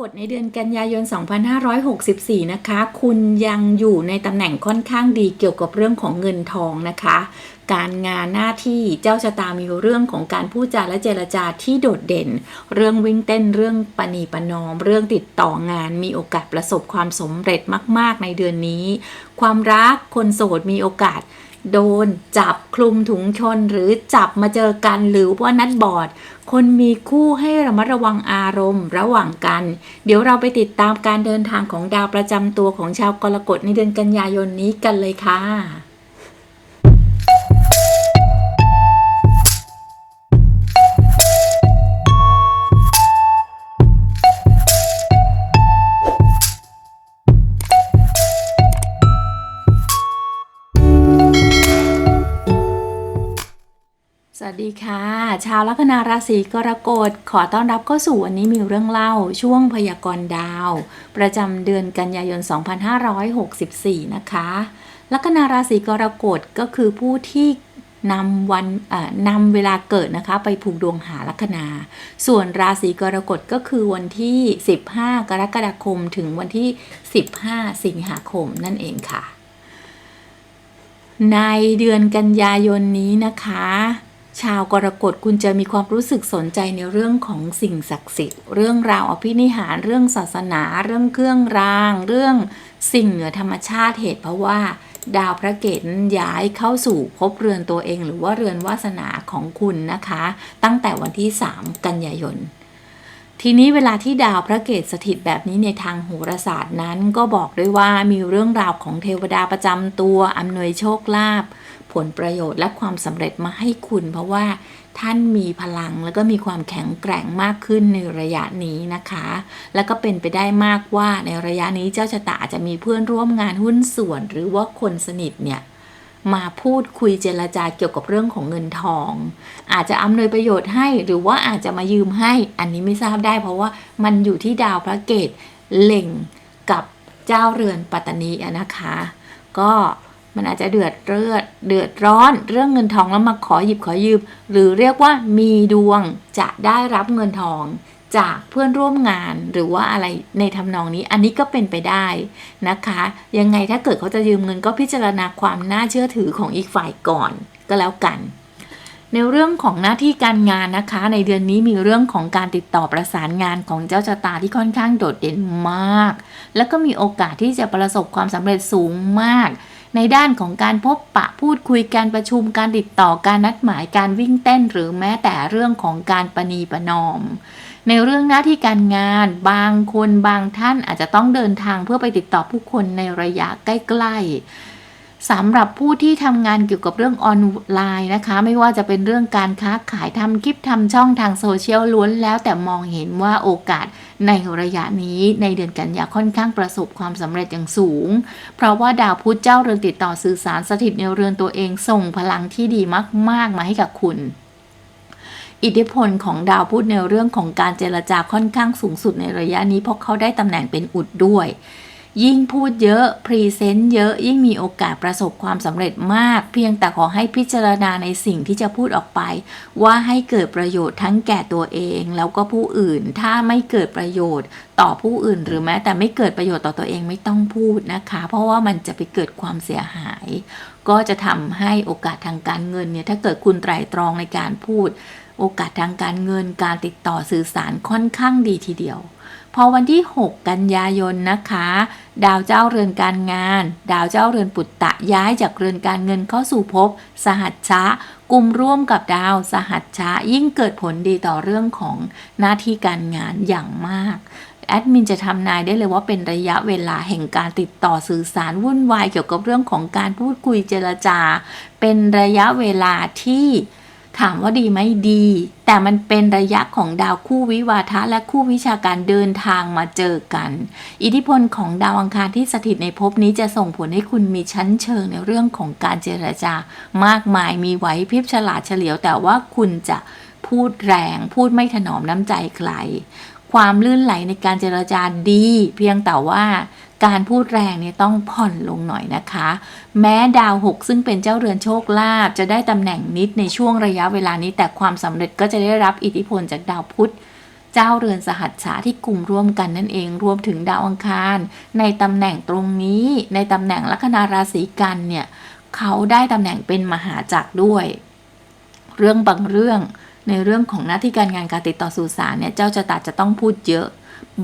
กฎในเดือนกันยายน 2564 นะคะ คุณยังอยู่ในตำแหน่งค่อนข้างดีเกี่ยวกับเรื่องของเงินทองนะคะ การงานหน้าที่เจ้าชะตามีเรื่องของการพูดจาและเจรจาที่โดดเด่น เรื่องวิ่งเต้นเรื่องปณีปนอม เรื่องติดต่องานมีโอกาสประสบความสำเร็จมาก ๆ ในเดือนนี้ ความรักคนโสดมีโอกาส โดนจับคลุมถุงชนหรือจับมาเจอกันหรือว่านัดบอร์ดคนมีคู่ให้ระมัดระวังอารมณ์ระหว่างกัน เดี๋ยวเราไปติดตามการเดินทางของดาวประจำตัวของชาวกรกฎในเดือนกันยายนนี้กันเลยค่ะ สวัสดีค่ะ ชาวลัคนาราศีกรกฎขอต้อนรับเข้าสู่วันนี้มีเรื่องเล่าช่วงพยากรณ์ดาว ประจำเดือนกันยายน 2564 นะคะ ลัคนาราศีกรกฎก็คือผู้ที่นำวันนำเวลาเกิดนะคะ ไปผูกดวงหาลัคนา ส่วนราศีกรกฎก็คือวันที่ 15 กรกฎาคมถึงวันที่ 15 สิงหาคมนั่นเองค่ะในเดือนกันยายนนี้นะคะ ชาวกรกฎคุณจะมีความรู้สึกสนใจในเรื่องของสิ่งศักดิ์สิทธิ์ เรื่องราวอภินิหาร เรื่องศาสนา เรื่องเครื่องราง เรื่องสิ่งเหนือธรรมชาติเหตุเพราะว่า ดาวพระเกตย้ายเข้าสู่ภพเรือนตัวเอง หรือว่าเรือนวาสนาของคุณนะคะ ตั้งแต่วันที่ 3 กันยายนทีนี้เวลาที่ดาวพระเกตสถิตแบบนี้ในทางโหราศาสตร์นั้น ก็บอกด้วยว่ามีเรื่องราวของเทวดาประจำตัวอำนวยโชคลาภ ผลประโยชน์และความสำเร็จมาให้คุณ เพราะว่าท่านมีพลังแล้วก็มีความแข็งแกร่งมากขึ้นในระยะนี้นะคะ แล้วก็เป็นไปได้มากว่าในระยะนี้เจ้าชะตาอาจจะมีเพื่อนร่วมงานหุ้นส่วน หรือว่าคนสนิทเนี่ยมาพูดคุยเจรจาเกี่ยวกับเรื่องของเงินทอง อาจจะอำนวยประโยชน์ให้หรือว่าอาจจะมายืมให้ อันนี้ไม่ทราบได้ เพราะว่ามันอยู่ที่ดาวพระเกตเล็งกับเจ้าเรือนปัตตานีนะคะ ก็ มันอาจจะเดือดเลือดเดือดร้อนเรื่องเงินทองแล้วมาขอหยิบขอยืม หรือเรียกว่ามีดวงจะได้รับเงินทองจากเพื่อนร่วมงานหรือว่าอะไรในทำนองนี้อันนี้ก็เป็นไปได้นะคะ ยังไงถ้าเกิดเขาจะยืมเงินก็พิจารณาความน่าเชื่อถือของอีกฝ่ายก่อนก็แล้วกัน ในเรื่องของหน้าที่การงานนะคะ ในเดือนนี้มีเรื่องของการติดต่อประสานงานของเจ้าชะตาที่ค่อนข้างโดดเด่นมาก แล้วก็มีโอกาสที่จะประสบความสำเร็จสูงมาก ในด้านของการพบปะพูดคุยการประชุมการติดต่อการนัดหมายการวิ่งเต้น หรือแม้แต่เรื่องของการประนีประนอม ในเรื่องหน้าที่การงานบางคนบางท่านอาจจะต้องเดินทางเพื่อไปติดต่อผู้คนในระยะใกล้ๆ สำหรับผู้ที่ทำงานเกี่ยวกับเรื่องออนไลน์นะคะ ไม่ว่าจะเป็นเรื่องการค้าขายทำคลิปทำช่องทางโซเชียลล้วนแล้วแต่มองเห็นว่าโอกาสในระยะนี้ในเดือนกันยาค่อนข้างประสบความสำเร็จอย่างสูง เพราะว่าดาวพุธเจ้าเรือนติดต่อสื่อสารสถิตในเรือนตัวเองส่งพลังที่ดีมาก ๆ มาให้กับคุณอิทธิพลของดาวพุธในเรื่องของการเจรจาค่อนข้างสูงสุดในระยะนี้เพราะเขาได้ตำแหน่งเป็นอุดด้วย ยิ่งพูดเยอะพรีเซนต์เยอะยิ่งมีโอกาสประสบความสำเร็จมาก เพียงแต่ขอให้พิจารณาในสิ่งที่จะพูดออกไป ว่าให้เกิดประโยชน์ทั้งแก่ตัวเอง แล้วก็ผู้อื่นถ้าไม่เกิดประโยชน์ต่อผู้อื่น หรือแม้แต่ไม่เกิดประโยชน์ต่อตัวเองไม่ต้องพูดนะคะ เพราะว่ามันจะไปเกิดความเสียหาย ก็จะทำให้โอกาสทางการเงินเนี่ยถ้าเกิดคุณไตร่ตรองในการพูด โอกาสทางการเงินการติดต่อสื่อสารค่อนข้างดีทีเดียว พอวันที่ 6 กันยายนนะคะ ดาวเจ้าเรือนการงาน ดาวเจ้าเรือนปุตตะย้ายจากเรือนการเงินเข้าสู่ภพสหัชชะกลุ่มร่วมกับดาวสหัชชะยิ่งเกิดผลดีต่อเรื่องของหน้าที่การงานอย่างมากแอดมินจะทำนายได้เลยว่าเป็นระยะเวลาแห่งการติดต่อสื่อสารวุ่นวายเกี่ยวกับเรื่องของการพูดคุยเจรจา เป็นระยะเวลาที่ ถามว่าดีไหมดี แต่มันเป็นระยะของดาวคู่วิวาทะและคู่วิชาการเดินทางมาเจอกัน อิทธิพลของดาวอังคารที่สถิตในภพนี้จะส่งผลให้คุณมีชั้นเชิงในเรื่องของการเจรจา มากมายมีไหวพริบฉลาดเฉลียว แต่ว่าคุณจะพูดแรง พูดไม่ถนอมน้ำใจใคร ความลื่นไหลในการเจรจาดี เพียงแต่ว่า การพูดแรงเนี่ยต้องผ่อนลงหน่อยนะคะ แม้ดาวหกซึ่งเป็นเจ้าเรือนโชคลาภจะได้ตำแหน่งนิดในช่วงระยะเวลานี้ แต่ความสำเร็จก็จะได้รับอิทธิพลจากดาวพุธเจ้าเรือนสหัสฉาที่กลุ่มร่วมกันนั่นเองรวมถึงดาวอังคาร ในตำแหน่งตรงนี้ ในตำแหน่งลัคนาราศีกันเนี่ยเขาได้ตำแหน่งเป็นมหาจักรด้วย เรื่องบางเรื่องในเรื่องของหน้าที่การงานการติดต่อสื่อสารเนี่ยเจ้าจะตัดจะต้องพูดเยอะ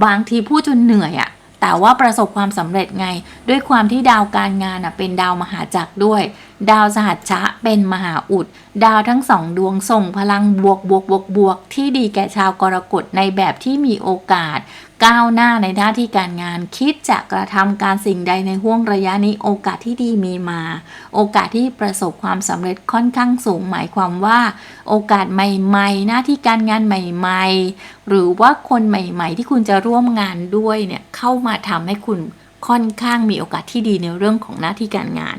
บางทีพูดจนเหนื่อยอะ แต่ว่าประสบความสำเร็จไง ด้วยความที่ดาวการงานเป็นดาวมหาจักรด้วย ดาวสหัชชะเป็นมหาอุด ดาวทั้งสองดวงส่งพลังบวกบวกบวกบวกที่ดีแก่ชาวกรกฎในแบบที่มีโอกาส ก้าวหน้าในหน้าที่การงาน คิดจะกระทำการสิ่งใดในห่วงระยะนี้โอกาสที่ดีมีมา โอกาสที่ประสบความสำเร็จค่อนข้างสูง หมายความว่า โอกาสใหม่ๆ หน้าที่การงานใหม่ ๆ หรือว่าคนใหม่ ๆ ที่คุณจะร่วมงานด้วยเนี่ยเข้ามาทำให้คุณ ค่อนข้างมีโอกาสที่ดีในเรื่องของหน้าที่การงาน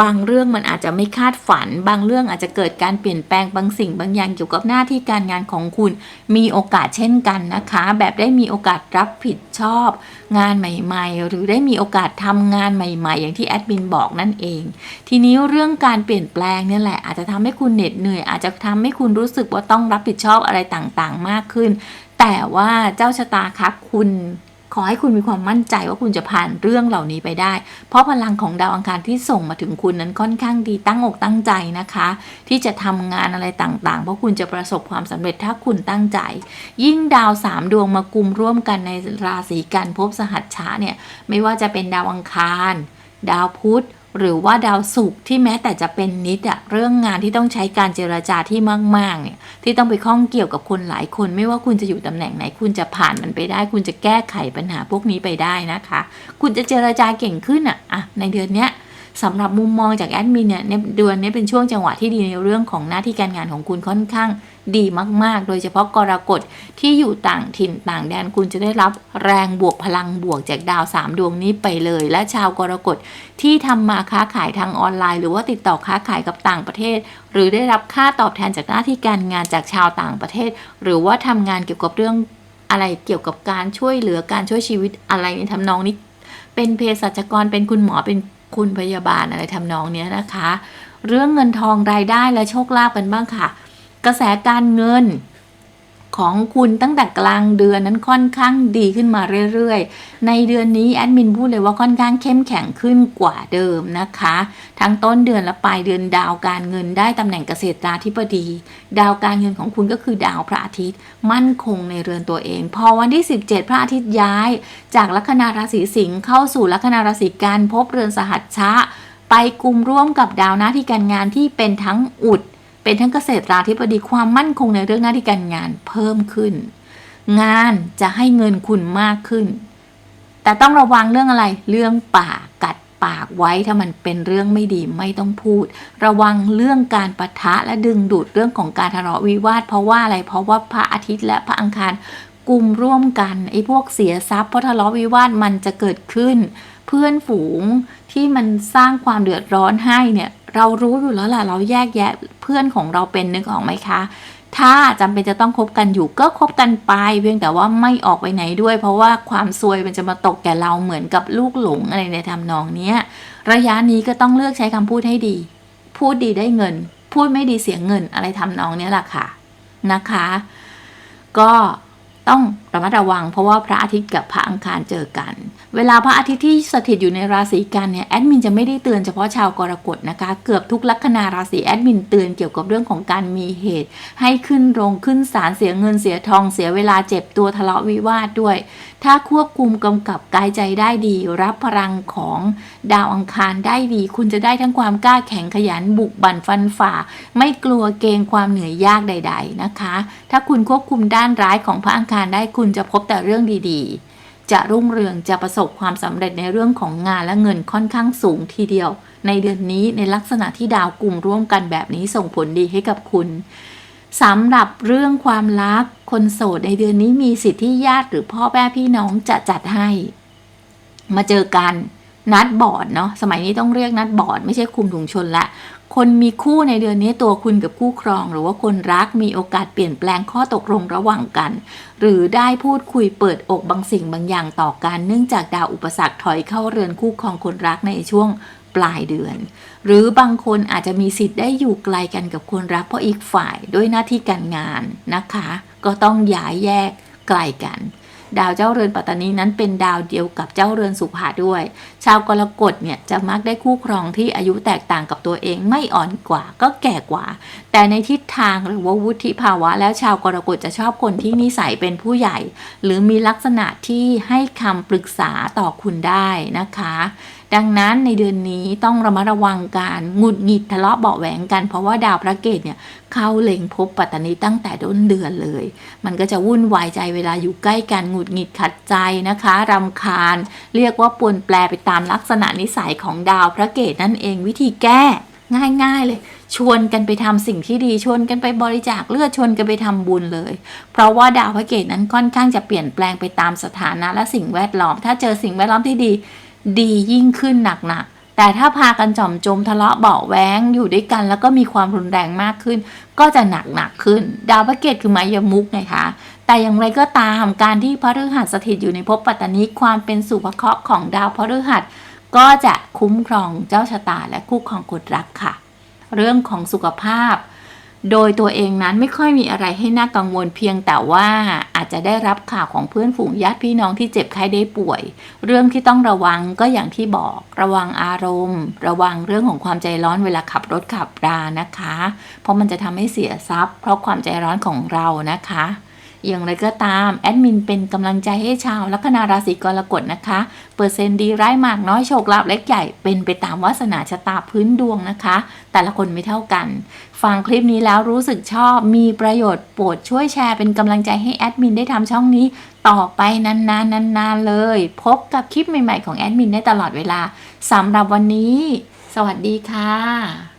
บางเรื่องมันอาจจะไม่คาดฝัน บางเรื่องอาจจะเกิดการเปลี่ยนแปลงบางสิ่งบางอย่างเกี่ยวกับหน้าที่การงานของคุณ มีโอกาสเช่นกันนะคะ แบบได้มีโอกาสรับผิดชอบ งานใหม่ๆ หรือได้มีโอกาสทำงานใหม่ๆ อย่างที่แอดมินบอกนั่นเอง ทีนี้เรื่องการเปลี่ยนแปลงเนี่ยแหละอาจจะทำให้คุณเหน็ดเหนื่อย อาจจะทำให้คุณรู้สึกว่าต้องรับผิดชอบอะไรต่างๆ มากขึ้น แต่ว่าเจ้าชะตาคะคุณ ขอให้คุณมีความมั่นใจว่าคุณจะผ่านเรื่องเหล่านี้ไปได้ เพราะพลังของดาวอังคารที่ส่งมาถึงคุณนั้นค่อนข้างดีตั้งอกตั้งใจนะคะ ที่จะทำงานอะไรต่างๆ เพราะคุณจะประสบความสำเร็จถ้าคุณตั้งใจ ยิ่งดาวสามดวงมากุมร่วมกันในราศีกันภพสหัสชะเนี่ยไม่ว่าจะเป็นดาวอังคาร ดาวพุธ หรือว่าดาวศุกร์ที่แม้แต่จะเป็นนิดอะเรื่องงานที่ต้องใช้การเจรจาที่มากๆเนี่ยที่ต้องไปข้องเกี่ยวกับคนหลายคน ไม่ว่าคุณจะอยู่ตำแหน่งไหน คุณจะผ่านมันไปได้ คุณจะแก้ไขปัญหาพวกนี้ไปได้นะคะ คุณจะเจรจาเก่งขึ้นอะอะในเดือนเนี้ย สำหรับมุมมองจากแอดมินเนี่ยในเดือนนี้เป็นช่วงจังหวะที่ดีในเรื่องของหน้าที่การงานของคุณค่อนข้างดีมาก ๆ โดยเฉพาะกรกฎที่อยู่ต่างถิ่นต่างแดนคุณจะได้รับแรงบวกพลังบวกจากดาวสามดวงนี้ไปเลย และชาวกรกฎที่ทำมาค้าขายทางออนไลน์ หรือว่าติดต่อค้าขายกับต่างประเทศ หรือได้รับค่าตอบแทนจากหน้าที่การงานจากชาวต่างประเทศ หรือว่าทำงานเกี่ยวกับเรื่องอะไรเกี่ยวกับการช่วยเหลือการช่วยชีวิตอะไรในทำนองนี้เป็นเภสัชกรเป็นคุณหมอเป็น คุณพยาบาลอะไรทำนองเนี้ยนะคะ เรื่องเงินทองรายได้และโชคลาภกันบ้างค่ะ กระแสการเงิน ของคุณตั้งแต่กลางเดือนนั้นค่อนข้างดีขึ้นมาเรื่อยๆ ในเดือนนี้แอดมินพูดเลยว่าค่อนข้างเข้มแข็งขึ้นกว่าเดิมนะคะ ทั้งต้นเดือนและปลายเดือนดาวการเงินได้ตำแหน่งเกษตราธิบดี ดาวการเงินของคุณก็คือดาวพระอาทิตย์ มั่นคงในเรือนตัวเอง พอวันที่ 17 พระอาทิตย์ย้าย จากลัคนาราศีสิงห์เข้าสู่ลัคนาราศีกันพบเรือนสหัชชะ ไปกลุ่มร่วมกับดาวหน้าที่การงานที่เป็นทั้งอุด เป็นทั้งเกษตรราธิบดีความมั่นคงในเรื่องหน้าที่การงานเพิ่มขึ้น งานจะให้เงินคุณมากขึ้น แต่ต้องระวังเรื่องอะไร เรื่องปากกัดปากไว้ถ้ามันเป็นเรื่องไม่ดีไม่ต้องพูด ระวังเรื่องการปะทะและดึงดูดเรื่องของการทะเลาะวิวาท เพราะว่าอะไรเพราะว่าพระอาทิตย์และพระอังคารกลุ่มร่วมกันไอ้พวกเสียทรัพย์เพราะทะเลาะวิวาทมันจะเกิดขึ้น เพื่อนฝูงที่มันสร้างความเดือดร้อนให้เนี่ย เรารู้อยู่แล้วแหละเราแยกแยะเพื่อนของเราเป็นนึกออกไหมคะ ถ้าจำเป็นจะต้องคบกันอยู่ก็คบกันไป เพียงแต่ว่าไม่ออกไปไหนด้วย เพราะว่าความซวยมันจะมาตกแก่เราเหมือนกับลูกหลงอะไรในทำนองเนี้ยระยะนี้ก็ต้องเลือกใช้คำพูดให้ดี พูดดีได้เงิน พูดไม่ดีเสียเงินอะไรทำนองเนี้ยแหละค่ะนะคะ ก็ต้อง ระมัดระวังเพราะว่าพระอาทิตย์กับพระอังคารเจอกัน เวลาพระอาทิตย์ที่สถิตอยู่ในราศีกันเนี่ยแอดมินจะไม่ได้เตือนเฉพาะชาวกรกฎนะคะ เกือบทุกลัคนาราศีแอดมินเตือนเกี่ยวกับเรื่องของการมีเหตุ ให้ขึ้นโรงขึ้นศาลเสียเงินเสียทองเสียเวลาเจ็บตัวทะเลาะวิวาทด้วย ถ้าควบคุมกำกับกายใจได้ดี รับพลังของดาวอังคารได้ดี คุณจะได้ทั้งความกล้าแข็งขยันบุกบั่นฟันฝ่า ไม่กลัวเกงความเหนื่อยยากใด ๆนะคะ ถ้าคุณควบคุมด้านร้ายของพระอังคารได้คุณณจะพบแต่เรื่องดีๆ จะรุ่งเรืองจะประสบความสำเร็จในเรื่องของงานและเงินค่อนข้างสูงทีเดียว ในเดือนนี้ในลักษณะที่ดาวกลุ่มร่วมกันแบบนี้ส่งผลดีให้กับคุณสำหรับเรื่องความรักคนโสดในเดือนนี้มีสิทธิญาติหรือพ่อแม่พี่น้องจะจัดให้ มาเจอกัน นัดบอร์ดเนาะสมัยนี้ต้องเรียกนัดบอร์ดไม่ใช่คุมถุงชนละคนมีคู่ในเดือนนี้ตัวคุณกับคู่ครอง หรือว่าคนรักมีโอกาสเปลี่ยนแปลงข้อตกลงระหว่างกัน หรือได้พูดคุยเปิดอกบางสิ่งบางอย่างต่อกันเนื่องจากดาวอุปสรรคถอยเข้าเรือนคู่ครองคนรักในช่วงปลายเดือน หรือบางคนอาจจะมีสิทธิ์ได้อยู่ไกลกันกับคนรักเพราะอีกฝ่ายด้วยหน้าที่การงานนะคะ ก็ต้องย้ายแยกไกลกัน ดาวเจ้าเรือนปัตตานีนั้นเป็นดาวเดียวกับเจ้าเรือนสุภาด้วย ชาวกรกฎเนี่ยจะมักได้คู่ครองที่อายุแตกต่างกับตัวเองไม่อ่อนกว่าก็แก่กว่า แต่ในทิศทางหรือว่าวุฒิภาวะ แล้วชาวกรกฎจะชอบคนที่นิสัยเป็นผู้ใหญ่ หรือมีลักษณะที่ให้คำปรึกษาต่อคุณได้นะคะดังนั้นในเดือนนี้ต้องระมัดระวังการหงุดหงิดทะเลาะเบาะแหวงกัน เพราะว่าดาวพระเกตเนี่ยเข้าเล็งภพปัตตานีตั้งแต่ต้นเดือนเลย มันก็จะวุ่นวายใจเวลาอยู่ใกล้กันหงุดหงิดขัดใจนะคะรำคาญ เรียกว่าปวนแปลไปตามลักษณะนิสัยของดาวพระเกตนั่นเองวิธีแก้ง่ายๆเลย ชวนกันไปทำสิ่งที่ดีชวนกันไปบริจาคเลือดชวนกันไปทำบุญเลย เพราะว่าดาวพระเกตนั้นค่อนข้างจะเปลี่ยนแปลงไปตามสถานะและสิ่งแวดล้อม ถ้าเจอสิ่งแวดล้อมที่ดี ดียิ่งขึ้นหนักๆ แต่ถ้าพากันจอมจมทะเลาะเบาะแว้งอยู่ด้วยกัน แล้วก็มีความรุนแรงมากขึ้น ก็จะหนักหนักๆขึ้น ดาวพระเกตคือไมยมุกไงคะแต่อย่างไรก็ตามการที่พฤหัสสถิตอยู่ในภพปัตตานีความเป็นสุภเคราะห์ของดาวพฤหัสก็จะคุ้มครองเจ้าชะตาและคู่ครองกฎรักค่ะ เรื่องของสุขภาพ โดยตัวเองนั้นไม่ค่อยมีอะไรให้น่ากังวลเพียงแต่ว่าอาจจะได้รับข่าวของเพื่อนฝูงญาติพี่น้องที่เจ็บไข้ได้ป่วย เรื่องที่ต้องระวังก็อย่างที่บอก ระวังอารมณ์ ระวังเรื่องของความใจร้อนเวลาขับรถขับรานะคะ เพราะมันจะทำให้เสียทรัพย์ เพราะความใจร้อนของเรานะคะ อย่างไรก็ตาม แอดมินเป็นกำลังใจให้ชาวลัคนาราศีกรกฎนะคะ เปอร์เซ็นต์ดีร้ายมากน้อยโชคลาภเล็กใหญ่เป็นไปตามวาสนาชะตาพื้นดวงนะคะ แต่ละคนไม่เท่ากัน ฟังคลิปนี้แล้วรู้สึกชอบมีประโยชน์โปรดช่วยแชร์เป็นกำลังใจให้แอดมินได้ทำช่องนี้ต่อไปนานๆนานๆเลย พบกับคลิปใหม่ๆของแอดมินได้ตลอดเวลาสำหรับวันนี้ สวัสดีค่ะ